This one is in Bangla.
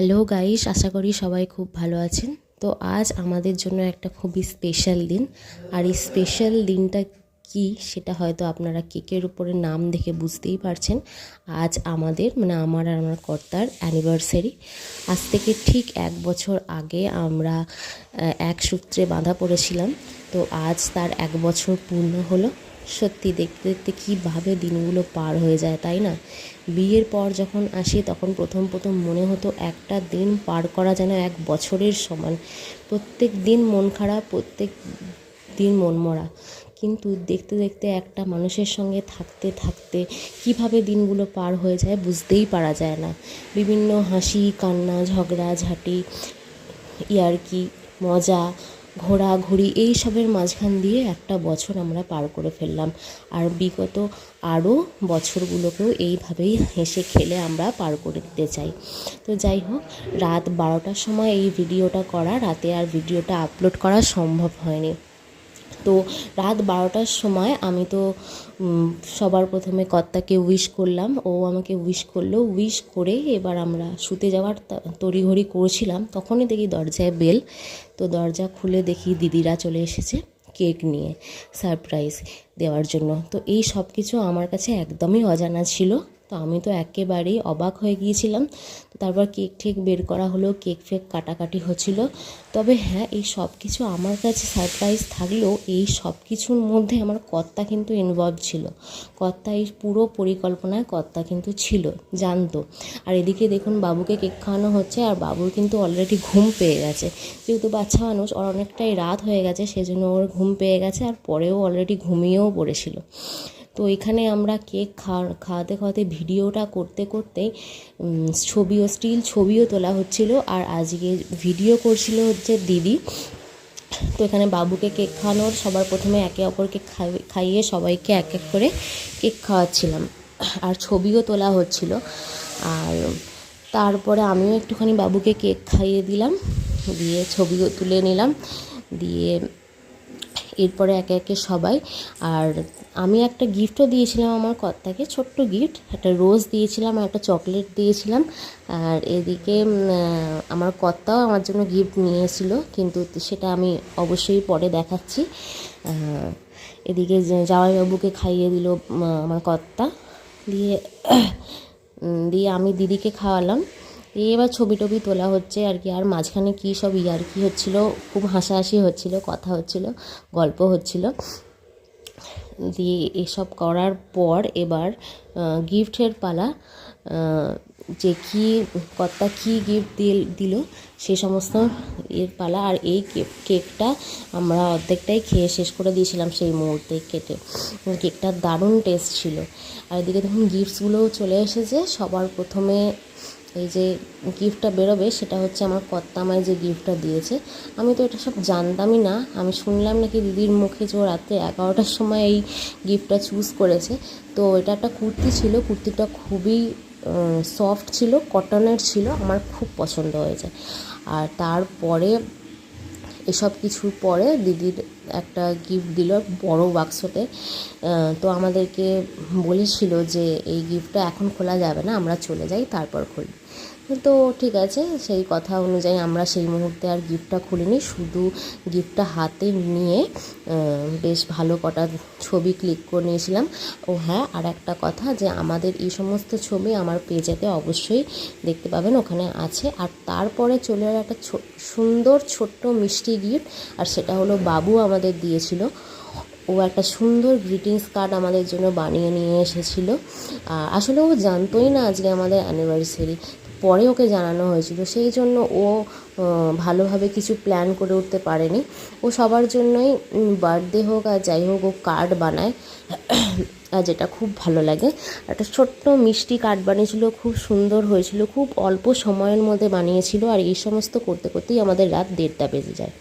হ্যালো গাইস আশা করি সবাই খুব ভালো আছেন। তো আজ আমাদের জন্য একটা খুবই স্পেশাল দিন। আর এই স্পেশাল দিনটা কি সেটা হয়তো আপনারা কেকের উপরে নাম দেখে বুঝতেই পারছেন। আজ আমাদের মানে আমার আর আমার কর্তার অ্যানিভার্সারি আজ থেকে ঠিক এক বছর আগে আমরা এক সূত্রে বাঁধা পড়েছিলাম। তো আজ তার এক বছর পূর্ণ হলো। সত্যি দেখতে দেখতে কীভাবে দিনগুলো পার হয়ে যায়, তাই না? বিয়ের পর যখন আসি, তখন প্রথম প্রথম মনে হতো একটা দিন পার করা যেন এক বছরের সমান। প্রত্যেক দিন মন খারাপ, প্রত্যেক দিন মন মরা। কিন্তু দেখতে দেখতে একটা মানুষের সঙ্গে থাকতে থাকতে কীভাবে দিনগুলো পার হয়ে যায় বুঝতেই পারা যায় না। বিভিন্ন হাসি, কান্না, ঝগড়া, ঝাঁটি, ইয়ার্কি, মজা ঘোরাঘুরি এই সবের মাঝখান দিয়ে একটা বছর আমরা পার করে ফেললাম। আর বিগত আরও বছরগুলোকেও এইভাবেই হেসে খেলে আমরা পার করে দিতে চাই। তো যাই হোক, রাত বারোটার সময় এই ভিডিওটা করা, রাতে আর ভিডিওটা আপলোড করা সম্ভব হয়নি। তো রাত বারোটার সময় আমি তো সবার প্রথমে কর্তাকে উইশ করলাম। ও আমাকে উইশ করল। উইশ করে এবার আমরা শুতে যাওয়ার তড়িঘড়ি করছিলাম। তখনই দেখি দরজায় বেল তো দরজা খুলে দেখি দিদিরা চলে এসেছে কেক নিয়ে সারপ্রাইজ দেওয়ার জন্য। তো এই সব কিছু আমার কাছে একদমই অজানা ছিল। তো আমি তো একেবারেই অবাক হয়ে গিয়েছিলাম। তো তারপর কেক ঠেক বের করা হলো কেক ফেক কাটাকাটি হচ্ছিল। তবে হ্যাঁ এই সব কিছু আমার কাছে সারপ্রাইজ থাকলেও এই সব কিছুর মধ্যে আমার কর্তা কিন্তু ইনভলভ ছিল। কর্তা এই পুরো পরিকল্পনায় কর্তা কিন্তু ছিল, জানতো। আর এদিকে দেখুন বাবুকে কেক খাওয়ানো হচ্ছে আর বাবুর কিন্তু অলরেডি ঘুম পেয়ে গেছে। যেহেতু বাচ্চা মানুষ, ওর অনেকটাই রাত হয়ে গেছে, সেজন্য ওর ঘুম পেয়ে গেছে আর পরেও অলরেডি ঘুমিয়েও পড়েছিল। তো এখানে আমরা কেক খাওয়া, খাওয়াতে খাওয়াতে ভিডিওটা করতে করতেই ছবিও, স্টিল ছবিও তোলা হচ্ছিল আর আজকে ভিডিও করছিল হচ্ছে দিদি। তো এখানে বাবুকে কেক খাওয়ানোর, সবার প্রথমে একে অপরকে খাই- খাইয়ে সবাইকে এক এক করে কেক খাওয়াচ্ছিলাম। আর ছবিও তোলা হচ্ছিল। আর তারপরে আমিও একটুখানি বাবুকে কেক খাইয়ে দিলাম, দিয়ে ছবিও তুলে নিলাম, দিয়ে এরপরে একে একে সবাই। আর আমি একটা গিফটও দিয়েছিলাম আমার কর্তাকে, ছোট্ট গিফট একটা রোজ দিয়েছিলাম আর একটা চকলেট দিয়েছিলাম। আর এদিকে আমার কর্তাও আমার জন্য গিফট নিয়েছিল, কিন্তু সেটা আমি অবশ্যই পরে দেখাচ্ছি। এদিকে জামাইবাবুকে খাইয়ে দিল আমার কর্তা। দিয়ে দিয়ে আমি দিদিকে খাওয়ালাম। দিয়ে এবার ছবি টবি তোলা হচ্ছে আর কি, আর মাঝখানে কী সব ইয়ার্কি হচ্ছিল, খুব হাসাহাসি হচ্ছিল, কথা হচ্ছিল, গল্প হচ্ছিল। দিয়ে এসব করার পর এবার গিফটের পালা যে কি, কর্তা কী গিফট দিয়ে দিল, সে সমস্ত এর পালা, আর এই কে- কেকটা আমরা অর্ধেকটাই খেয়ে শেষ করে দিয়েছিলাম সেই মুহূর্তে কেটে কেকটার দারুণ টেস্ট ছিল। আর এদিকে দেখুন গিফটসগুলোও চলে এসেছে, সবার প্রথমে এই যে গিফটটা বেরোবে সেটা হচ্ছে আমার কর্তা মায়ের যে গিফটটা দিয়েছে। আমি তো এটা সব জানতামই না। আমি শুনলাম নাকি দিদির মুখে যে রাতে এগারোটার সময় এই গিফটটা চুজ করেছে। তো এটা একটা কুর্তি ছিল। কুর্তিটা খুবই সফট ছিল কটনের ছিল। আমার খুব পছন্দ হয়েছে। আর তারপরে এসব কিছুর পরে দিদির একটা গিফট দিল বড় বাক্সতে তো আমাদেরকে বলেছিল যে এই গিফটটা এখন খোলা যাবে না, আমরা চলে যাই, তারপর খুলি তো ঠিক আছে, সেই কথা অনুযায়ী আমরা সেই মুহূর্তে আর গিফটটা খুলিনি, শুধু গিফটটা হাতে নিয়ে বেশ ভালো কটা ছবি ক্লিক করে নিয়েছিলাম। ও হ্যাঁ আর একটা কথা যে আমাদের এই সমস্ত ছবি আমার পেজেতে অবশ্যই দেখতে পাবেন, ওখানে আছে। আর তারপরে চলে একটা সুন্দর ছোট্ট মিষ্টি গিফট আর সেটা হলো বাবু আমাদের দিয়েছিল। ও একটা সুন্দর গ্রিটিংস কার্ড আমাদের জন্য বানিয়ে নিয়ে এসেছিল। আসলে ও জানতোই না আজকে আমাদের অ্যানিভার্সারি পরে ওকে জানানো হয়েছিল, সেই জন্য ও ভালোভাবে কিছু প্ল্যান করে উঠতে পারেনি। ও সবার জন্যই বার্থডে হোক আর যাই হোক, ও কার্ড বানায়। আর যেটা খুব ভালো লাগে, একটা ছোট্ট মিষ্টি কার্ড বানিয়েছিল, খুব সুন্দর হয়েছিল, খুব অল্প সময়ের মধ্যে বানিয়েছিল। আর এই সমস্ত করতে, করতেই আমাদের রাত দেড়টা বেজে যায়।